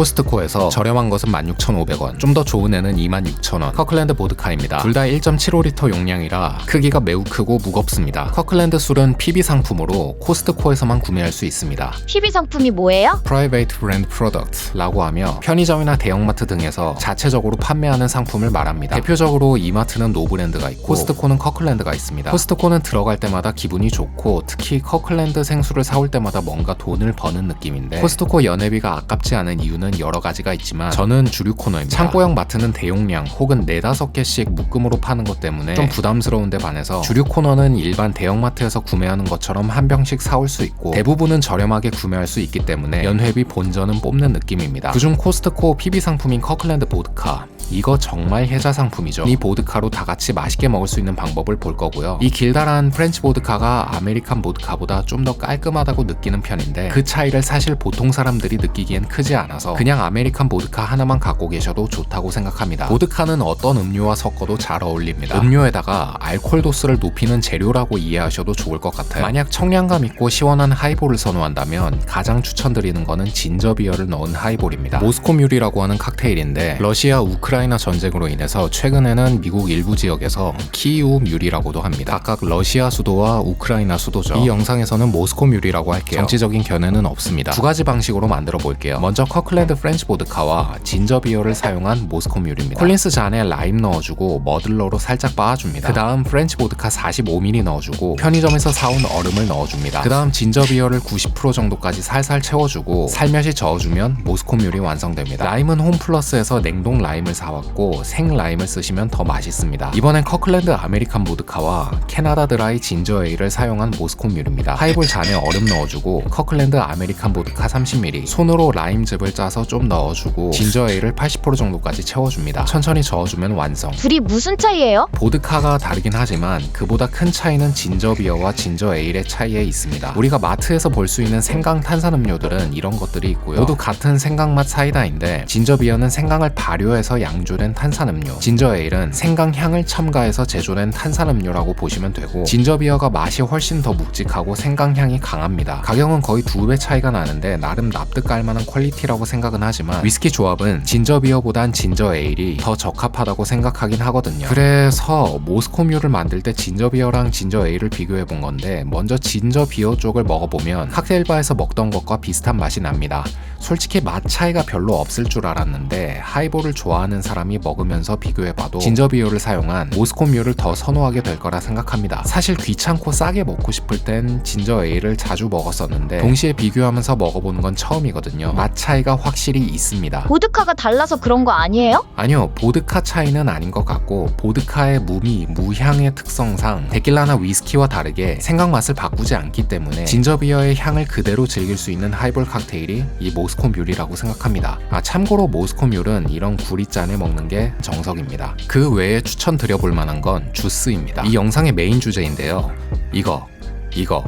코스트코에서 저렴한 것은 16,500원, 좀 더 좋은 애는 26,000원. 커클랜드 보드카입니다. 둘 다 1.75리터 용량이라 크기가 매우 크고 무겁습니다. 커클랜드 술은 PB 상품으로 코스트코에서만 구매할 수 있습니다. PB 상품이 뭐예요? Private Brand Product라고 하며 편의점이나 대형마트 등에서 자체적으로 판매하는 상품을 말합니다. 대표적으로 이마트는 노브랜드가 있고 코스트코는 커클랜드가 있습니다. 코스트코는 들어갈 때마다 기분이 좋고 특히 커클랜드 생수를 사올 때마다 뭔가 돈을 버는 느낌인데 코스트코 연회비가 아깝지 않은 이유는 여러 가지가 있지만 저는 주류 코너입니다. 창고형 마트는 대용량 혹은 4, 5개씩 묶음으로 파는 것 때문에 좀 부담스러운데 반해서 주류 코너는 일반 대형마트에서 구매하는 것처럼 한 병씩 사올 수 있고 대부분은 저렴하게 구매할 수 있기 때문에 연회비 본전은 뽑는 느낌입니다. 그중 코스트코 PB 상품인 커클랜드 보드카 이거 정말 혜자 상품이죠. 이 보드카로 다 같이 맛있게 먹을 수 있는 방법을 볼 거고요. 이 길다란 프렌치 보드카가 아메리칸 보드카보다 좀 더 깔끔하다고 느끼는 편인데 그 차이를 사실 보통 사람들이 느끼기엔 크지 않아서 그냥 아메리칸 보드카 하나만 갖고 계셔도 좋다고 생각합니다. 보드카는 어떤 음료와 섞어도 잘 어울립니다. 음료에다가 알코올 도수를 높이는 재료라고 이해하셔도 좋을 것 같아요. 만약 청량감 있고 시원한 하이볼을 선호한다면 가장 추천드리는 거는 진저비어를 넣은 하이볼입니다. 모스코뮬이라고 하는 칵테일인데 러시아 우크라 이나 전쟁으로 인해서 최근에는 미국 일부 지역에서 키이우 뮬이라고도 합니다. 각각 러시아 수도와 우크라이나 수도죠. 이 영상에서는 모스코 뮬이라고 할게요. 정치적인 견해는 없습니다. 두 가지 방식으로 만들어 볼게요. 먼저 커클랜드 프렌치 보드카와 진저 비어를 사용한 모스코 뮬입니다. 콜린스 잔에 라임 넣어주고 머들러로 살짝 빻아줍니다. 그 다음 프렌치 보드카 45ml 넣어주고 편의점에서 사온 얼음을 넣어줍니다. 그 다음 진저 비어를 90% 정도까지 살살 채워주고 살며시 저어주면 모스코 뮬이 완성됩니다. 라임은 홈플러스에서 냉동 라임을 사 왔고 생 라임을 쓰시면 더 맛있습니다. 이번엔 커클랜드 아메리칸 보드카와 캐나다 드라이 진저 에일을 사용한 모스코 뮬입니다. 하이볼 잔에 얼음 넣어주고 커클랜드 아메리칸 보드카 30ml 손으로 라임즙을 짜서 좀 넣어주고 진저 에일을 80% 정도까지 채워줍니다. 천천히 저어주면 완성. 둘이 무슨 차이예요? 보드카가 다르긴 하지만 그보다 큰 차이는 진저 비어와 진저 에일의 차이에 있습니다. 우리가 마트에서 볼 수 있는 생강 탄산음료들은 이런 것들이 있고요. 모두 같은 생강 맛 사이다인데 진저 비어는 생강을 발효해서 양 조된 탄산음료, 진저 에일은 생강 향을 첨가해서 제조된 탄산음료라고 보시면 되고 진저 비어가 맛이 훨씬 더 묵직하고 생강 향이 강합니다. 가격은 거의 두 배 차이가 나는데 나름 납득 갈 만한 퀄리티라고 생각은 하지만 위스키 조합은 진저 비어보단 진저 에일이 더 적합하다고 생각하긴 하거든요. 그래서 모스코뮤를 만들 때 진저 비어랑 진저 에일을 비교해 본 건데 먼저 진저 비어 쪽을 먹어보면 칵테일바에서 먹던 것과 비슷한 맛이 납니다. 솔직히 맛 차이가 별로 없을 줄 알았는데 하이볼을 좋아하는 사람이 먹으면서 비교해봐도 진저 비어를 사용한 모스코뮤를 더 선호하게 될 거라 생각합니다. 사실 귀찮고 싸게 먹고 싶을 땐 진저 에일을 자주 먹었었는데 동시에 비교하면서 먹어보는 건 처음이거든요. 맛 차이가 확실히 있습니다. 보드카가 달라서 그런 거 아니에요? 아니요, 보드카 차이는 아닌 것 같고 보드카의 무미, 무향의 특성상 데킬라나 위스키와 다르게 생강 맛을 바꾸지 않기 때문에 진저비어의 향을 그대로 즐길 수 있는 하이볼 칵테일이 이 모스코 뮬이라고 생각합니다. 아 참고로 모스코 뮬은 이런 구리잔 에 먹는 게 정석입니다. 그 외에 추천드려 볼 만한 건 주스입니다. 이 영상의 메인 주제인데요. 이거, 이거,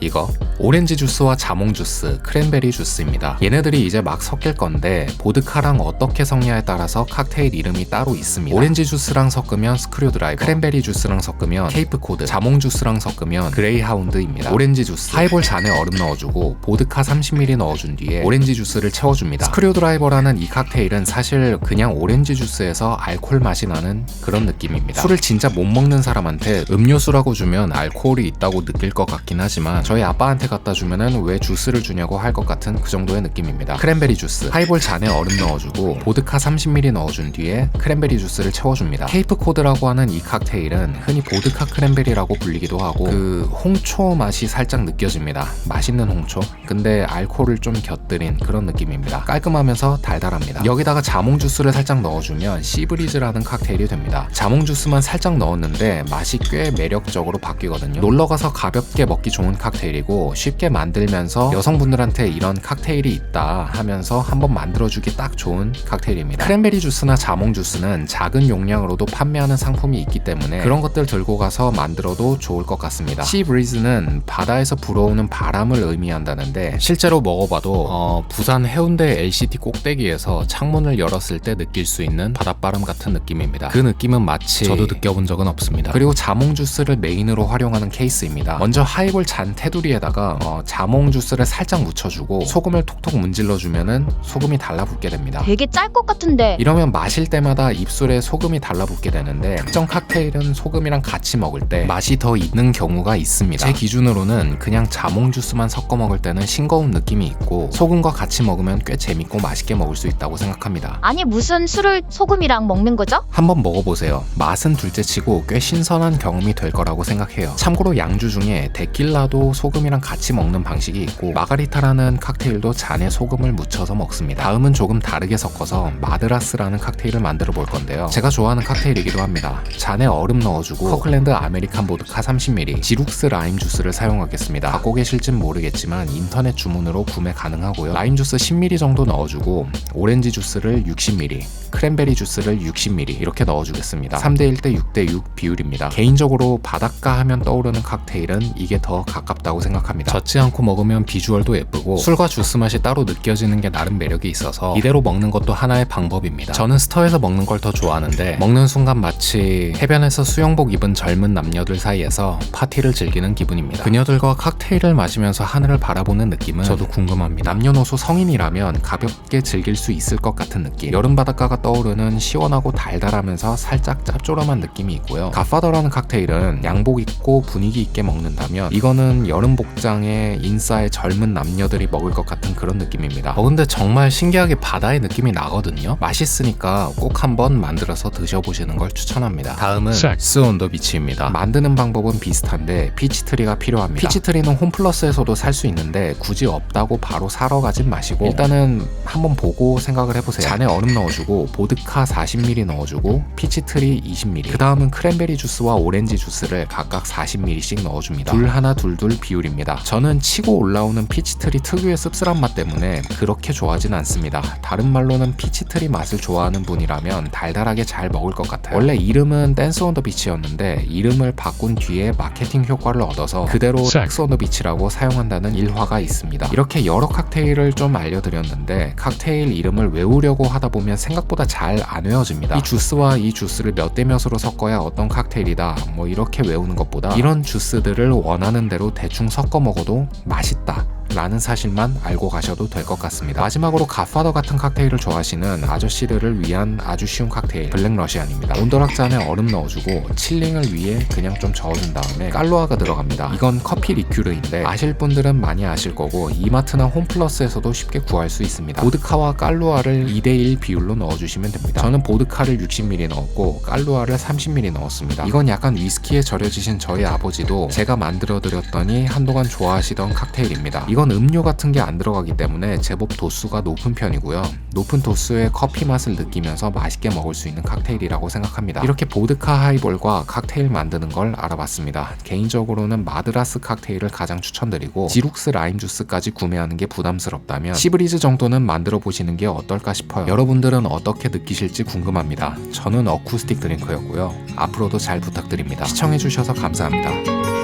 이거 오렌지 주스와 자몽 주스, 크랜베리 주스입니다. 얘네들이 이제 막 섞일 건데 보드카랑 어떻게 섞냐에 따라서 칵테일 이름이 따로 있습니다. 오렌지 주스랑 섞으면 스크류 드라이버, 크랜베리 주스랑 섞으면 케이프 코드, 자몽 주스랑 섞으면 그레이하운드입니다. 오렌지 주스, 하이볼 잔에 얼음 넣어주고 보드카 30ml 넣어준 뒤에 오렌지 주스를 채워줍니다. 스크류 드라이버라는 이 칵테일은 사실 그냥 오렌지 주스에서 알코올 맛이 나는 그런 느낌입니다. 술을 진짜 못 먹는 사람한테 음료수라고 주면 알코올이 있다고 느낄 것 같긴 하지만 저희 아빠한테 갖다 주면은 왜 주스를 주냐고 할 것 같은 그 정도의 느낌입니다. 크랜베리 주스, 하이볼 잔에 얼음 넣어주고 보드카 30ml 넣어준 뒤에 크랜베리 주스를 채워줍니다. 케이프 코드라고 하는 이 칵테일은 흔히 보드카 크랜베리라고 불리기도 하고 그 홍초 맛이 살짝 느껴집니다. 맛있는 홍초. 근데 알코올을 좀 곁들인 그런 느낌입니다. 깔끔하면서 달달합니다. 여기다가 자몽 주스를 살짝 넣어주면 시브리즈라는 칵테일이 됩니다. 자몽 주스만 살짝 넣었는데 맛이 꽤 매력적으로 바뀌거든요. 놀러 가서 가볍게 먹기 좋은 칵테일 이고 쉽게 만들면서 여성분들한테 이런 칵테일이 있다 하면서 한번 만들어주기 딱 좋은 칵테일입니다. 크랜베리 주스나 자몽 주스는 작은 용량으로도 판매하는 상품이 있기 때문에 그런 것들 들고 가서 만들어도 좋을 것 같습니다. 시브리즈는 바다에서 불어오는 바람을 의미한다는데 실제로 먹어봐도 어, 부산 해운대 LCT 꼭대기에서 창문을 열었을 때 느낄 수 있는 바닷바람 같은 느낌입니다. 그 느낌은 마치 저도 느껴본 적은 없습니다. 그리고 자몽 주스를 메인으로 활용하는 케이스입니다. 먼저 하이볼 잔 테두리에다가 어, 자몽 주스를 살짝 묻혀주고 소금을 톡톡 문질러주면은 소금이 달라붙게 됩니다. 되게 짤 것 같은데 이러면 마실 때마다 입술에 소금이 달라붙게 되는데 특정 칵테일은 소금이랑 같이 먹을 때 맛이 더 있는 경우가 있습니다. 제 기준으로는 그냥 자몽 주스만 섞어 먹을 때는 싱거운 느낌이 있고 소금과 같이 먹으면 꽤 재밌고 맛있게 먹을 수 있다고 생각합니다. 아니 무슨 술을 소금이랑 먹는 거죠? 한번 먹어보세요. 맛은 둘째치고 꽤 신선한 경험이 될 거라고 생각해요. 참고로 양주 중에 데킬라도 소금이랑 같이 먹는 방식이 있고 마가리타라는 칵테일도 잔에 소금을 묻혀서 먹습니다. 다음은 조금 다르게 섞어서 마드라스라는 칵테일을 만들어 볼 건데요. 제가 좋아하는 칵테일이기도 합니다. 잔에 얼음 넣어주고 커클랜드 아메리칸 보드카 30ml, 지룩스 라임 주스를 사용하겠습니다. 갖고 계실진 모르겠지만 인터넷 주문으로 구매 가능하고요. 라임 주스 10ml 정도 넣어주고 오렌지 주스를 60ml, 크랜베리 주스를 60ml 이렇게 넣어주겠습니다. 3대 1대 6대 6 비율입니다. 개인적으로 바닷가 하면 떠오르는 칵테일은 이게 더 가깝다 고 생각합니다. 젖지 않고 먹으면 비주얼도 예쁘고 술과 주스 맛이 따로 느껴지는 게 나름 매력이 있어서 이대로 먹는 것도 하나의 방법입니다. 저는 스터에서 먹는 걸 더 좋아하는데 먹는 순간 마치 해변에서 수영복 입은 젊은 남녀들 사이에서 파티를 즐기는 기분입니다. 그녀들과 칵테일을 마시면서 하늘을 바라보는 느낌은 저도 궁금합니다. 남녀노소 성인이라면 가볍게 즐길 수 있을 것 같은 느낌. 여름 바닷가가 떠오르는 시원하고 달달하면서 살짝 짭조름한 느낌이 있고요. 갓파더라는 칵테일은 양복 입고 분위기 있게 먹는다면 이거는 여름 복장에 인싸의 젊은 남녀들이 먹을 것 같은 그런 느낌입니다. 어 근데 정말 신기하게 바다의 느낌이 나거든요. 맛있으니까 꼭 한번 만들어서 드셔보시는 걸 추천합니다. 다음은 색. 스온더 비치입니다. 만드는 방법은 비슷한데 피치트리가 필요합니다. 피치트리는 홈플러스에서도 살 수 있는데 굳이 없다고 바로 사러 가진 마시고 일단은 한번 보고 생각을 해보세요. 잔에 얼음 넣어주고 보드카 40ml 넣어주고 피치트리 20ml 그 다음은 크랜베리 주스와 오렌지 주스를 각각 40ml씩 넣어줍니다. 둘 하나 둘둘 비율입니다. 저는 치고 올라오는 피치트리 특유의 씁쓸한 맛 때문에 그렇게 좋아하진 않습니다. 다른 말로는 피치트리 맛을 좋아하는 분이라면 달달하게 잘 먹을 것 같아요. 원래 이름은 댄스 온 더 비치였는데 이름을 바꾼 뒤에 마케팅 효과를 얻어서 그대로 색. 댄스 온 더 비치라고 사용한다는 일화가 있습니다. 이렇게 여러 칵테일을 좀 알려드렸는데 칵테일 이름을 외우려고 하다 보면 생각보다 잘 안 외워집니다. 이 주스와 이 주스를 몇 대 몇으로 섞어야 어떤 칵테일이다 뭐 이렇게 외우는 것보다 이런 주스들을 원하는 대로 대충 섞어 먹어도 맛있다. 라는 사실만 알고 가셔도 될 것 같습니다. 마지막으로 갓파더 같은 칵테일을 좋아하시는 아저씨들을 위한 아주 쉬운 칵테일 블랙 러시안입니다. 온도락 잔에 얼음 넣어주고 칠링을 위해 그냥 좀 저어준 다음에 깔루아가 들어갑니다. 이건 커피 리큐르인데 아실 분들은 많이 아실 거고 이마트나 홈플러스에서도 쉽게 구할 수 있습니다. 보드카와 깔루아를 2대1 비율로 넣어주시면 됩니다. 저는 보드카를 60ml 넣었고 깔루아를 30ml 넣었습니다. 이건 약간 위스키에 절여지신 저희 아버지도 제가 만들어 드렸더니 한동안 좋아하시던 칵테일입니다. 이건 음료 같은 게 안 들어가기 때문에 제법 도수가 높은 편이고요. 높은 도수의 커피 맛을 느끼면서 맛있게 먹을 수 있는 칵테일이라고 생각합니다. 이렇게 보드카 하이볼과 칵테일 만드는 걸 알아봤습니다. 개인적으로는 마드라스 칵테일을 가장 추천드리고 지룩스 라임 주스까지 구매하는 게 부담스럽다면 시브리즈 정도는 만들어 보시는 게 어떨까 싶어요. 여러분들은 어떻게 느끼실지 궁금합니다. 저는 어쿠스틱 드링크였고요. 앞으로도 잘 부탁드립니다. 시청해주셔서 감사합니다.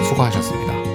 수고하셨습니다.